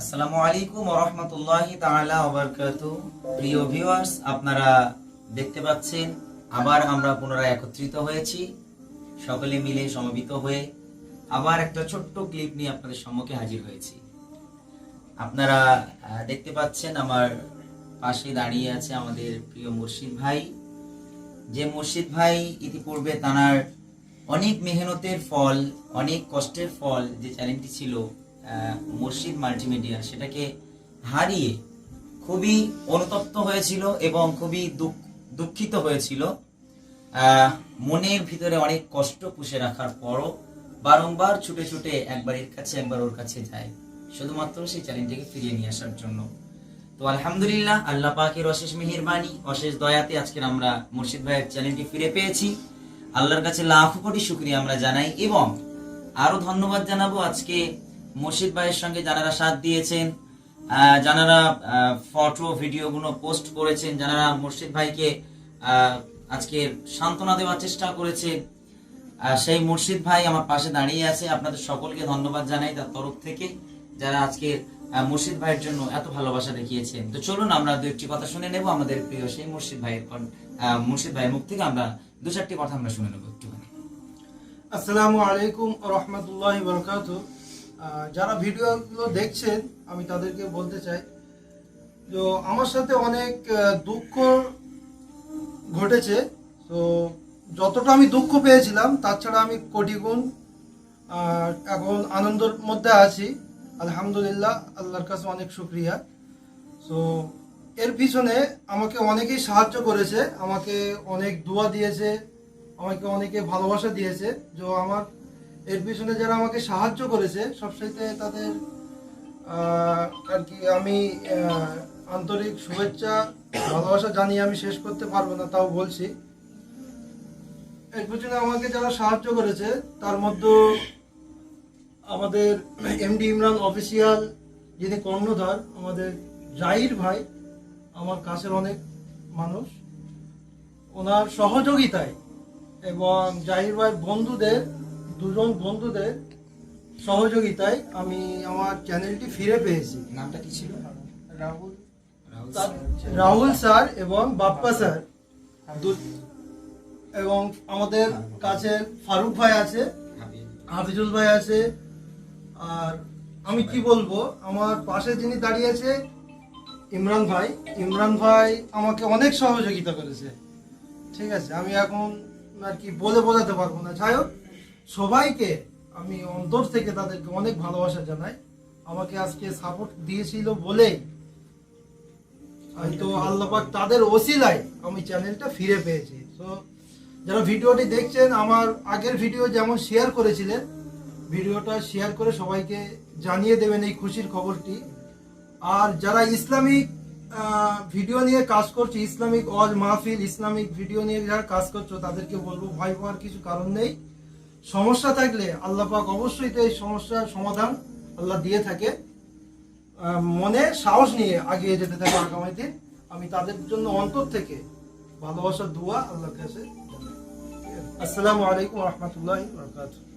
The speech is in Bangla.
আসসালামু আলাইকুম রহমতুল্লাহি তাআলা ওবারকাতু প্রিয় ভিউয়ার্স, আপনারা দেখতে পাচ্ছেন, আবার আমরা পুনরায় একত্রিত হয়েছি। সকলে মিলে সমবেত হয়ে আবার একটা ছোট্ট ক্লিপ নিয়ে আপনাদের সম্মুখে হাজির হয়েছি। আপনারা দেখতে পাচ্ছেন আমার পাশে দাঁড়িয়ে আছে আমাদের প্রিয় মুর্শিদ ভাই। যে মুর্শিদ ভাই ইতিপূর্বে তানার অনেক মেহনতের ফল, অনেক কষ্টের ফল যে চ্যানেলটি ছিল মুর্শিদ মাল্টিমিডিয়া, সেটাকে হারিয়ে খুবই অনুতপ্ত হয়েছিল এবং খুবই দুঃখ- দুঃখিত হয়েছিল। মনের ভিতরে অনেক কষ্ট পুষে রাখার পরও বারংবার ছুটে ছুটে একবার এর কাছে, একবার ওর কাছে যায়। শুধুমাত্র সেই চ্যালেঞ্জটিকে ফিরিয়ে নিয়ে আসার জন্য। তো আলহামদুলিল্লাহ, আল্লাহ পাকের অশেষ মেহেরবানি, অশেষ দয়াতে আজকের আমরা মুর্শিদ ভাইয়ের চ্যানেলটি ফিরে পেয়েছি। আল্লাহর কাছে লাখো কোটি শুক্রিয়া আমরা জানাই এবং আরও ধন্যবাদ জানাব আজকে মুর্শিদ ভাইয়ের সঙ্গে যারা সাথ দিয়েছেন যারা ফটো, ভিডিওগুলো পোস্ট করেছেন যারা মুর্শিদ ভাইকে আজকে সান্ত্বনা দেওয়ার চেষ্টা করেছে সেই মুর্শিদ ভাই আমার পাশে দাঁড়িয়ে আছে। আপনাদের সকলকে ধন্যবাদ জানাই তার তরফ থেকে, যারা আজকে মুর্শিদ ভাইয়ের জন্য এত ভালোবাসা দেখিয়েছেন। তো চলুন আমরা দু একটি কথা শুনে নেব। আমাদের প্রিয় সেই মুর্শিদ ভাইয়ের মুর্শিদ ভাইয়ের মুখ থেকে আমরা দু চারটি কথা আমরা শুনে নেব একটুখানি। আসসালামু আলাইকুম রহমতুল্লাহ বরকাত যারা ভিডিওগুলো দেখছেন, আমি তাদেরকে বলতে চাই, তো আমার সাথে অনেক দুঃখ ঘটেছে। তো যতটা আমি দুঃখ পেয়েছিলাম তাছাড়া আমি কোটি গুণ এখন আনন্দের মধ্যে আছি। আলহামদুলিল্লাহ, আল্লাহর কাছে অনেক শুক্রিয়া। তো এর পিছনে আমাকে অনেকেই সাহায্য করেছে, আমাকে অনেক দোয়া দিয়েছে, আমাকে অনেকে ভালোবাসা দিয়েছে। যে আমার এর পিছনে যারা আমাকে সাহায্য করেছে সবসাইতে তাদের আর কি আমি আন্তরিক শুভেচ্ছা, ভালোবাসা জানিয়ে আমি শেষ করতে পারব না, তাও বলছি। এর পিছনে আমাকে যারা সাহায্য করেছে, তার মধ্যে আমাদের এমডি ইমরান অফিসিয়াল যিনি কর্ণধার, আমাদের জাহির ভাই, আমার কাছের অনেক মানুষ। ওনার সহযোগিতায় এবং জাহির ভাইয়ের বন্ধুদের দুজন বন্ধুদের সহযোগিতায় আমি আমার চ্যানেলটি ফিরে পেয়েছি। নামটা কি ছিল? রাহুল। রাহুল স্যার। এবং বাপ্পা স্যার। এবং আমাদের কাছে ফারুক ভাই আছে। হাফিজুল ভাই আছে আর আমি কি বলব আমার পাশে যিনি দাঁড়িয়ে আছে ইমরান ভাই। ইমরান ভাই আমাকে অনেক সহযোগিতা করেছে। ঠিক আছে আমি এখন আর কি বলে বোঝাতে পারব না। যাই হোক সবাইকে আমি অন্তর থেকে তাদেরকে অনেক ভালোবাসা জানাই। আমাকে আজকে সাপোর্ট দিয়েছিল বলেই হয়তো আল্লাপাক তাদের ওসিলায় আমি চ্যানেলটা ফিরে পেয়েছি। তো যারা ভিডিওটি দেখছেন, আমার আগের ভিডিও যেমন শেয়ার করেছিলেন, ভিডিওটা শেয়ার করে সবাইকে জানিয়ে দেবেন এই খুশির খবরটি। আর যারা ইসলামিক ভিডিও নিয়ে কাজ করছে, ইসলামিক অজ মাহফিল, ইসলামিক ভিডিও নিয়ে যারা কাজ করছ, তাদেরকে বলব, ভয় পাওয়ার কিছু কারণ নেই। সমস্যা থাকলে আল্লাহ পাক অবশ্যই তো এই সমস্যার সমাধান আল্লাহ দিয়ে থাকে। মনে সাহস নিয়ে আগিয়ে যেতে থাকে আগামী দিন আমি তাদের জন্য অন্তর থেকে ভালোবাসার দোয়া আল্লাহর কাছে। আসসালামু আলাইকুম রহমতুল্লাহ বরকাতুহ।